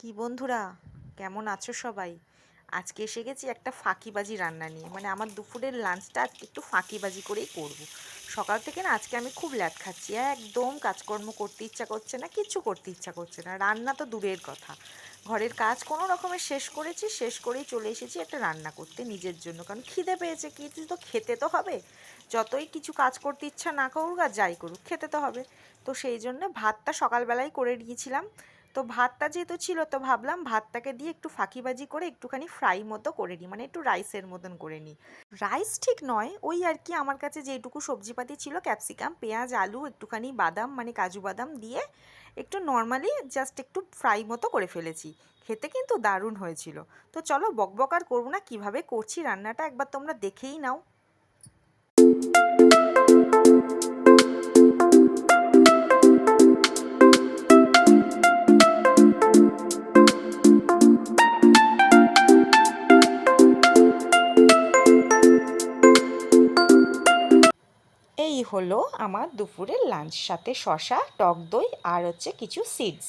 কি বন্ধুরা? কেমন আছো সবাই? আজকে এসে গেছি একটা ফাঁকিবাজি রান্না নিয়ে। মানে আমার দুপুরের লাঞ্চটা আজকে একটু ফাঁকিবাজি করেই করব। সকাল থেকে না আজকে আমি খুব ল্যাট খাচ্ছি। একদম কাজকর্ম করতে ইচ্ছা করছে না, কিচ্ছু করতে ইচ্ছা করছে না। রান্না তো দূরের কথা। ঘরের কাজ কোনো রকমের শেষ করেছি, শেষ করেই চলে এসেছি একটা রান্না করতে নিজের জন্য। কারণ খিদে পেয়েছে, কিছু তো খেতে তো হবে। যতই কিছু কাজ করতে ইচ্ছা না করুক আর যাই করুক, খেতে তো হবে। তো সেই জন্য ভাতটা সকালবেলায় করে নিয়েছিলাম তো ভাতটা যেহেতু ছিল, তো ভাবলাম ভাতটাকে দিয়ে একটু ফাঁকিবাজি করে একটুখানি ফ্রাই মতো করে নিই মানে একটু রাইসের মতন করে নিই। রাইস ঠিক নয়, ওই আর কি আমার কাছে যেটুকু সবজিপাতি ছিল ক্যাপসিকাম পেঁয়াজ, আলু, একটুখানি বাদাম মানে কাজু বাদাম দিয়ে একটু নর্মালি জাস্ট একটু ফ্রাই মতো করে ফেলেছি। খেতে কিন্তু দারুণ হয়েছিল। তো চলো বকবক আর করব না, কীভাবে করছি রান্নাটা একবার তোমরা দেখেই নাও। এই হলো আমার দুপুরের লাঞ্চ সাথে শশা টক দই আর হচ্ছে কিছু সিডস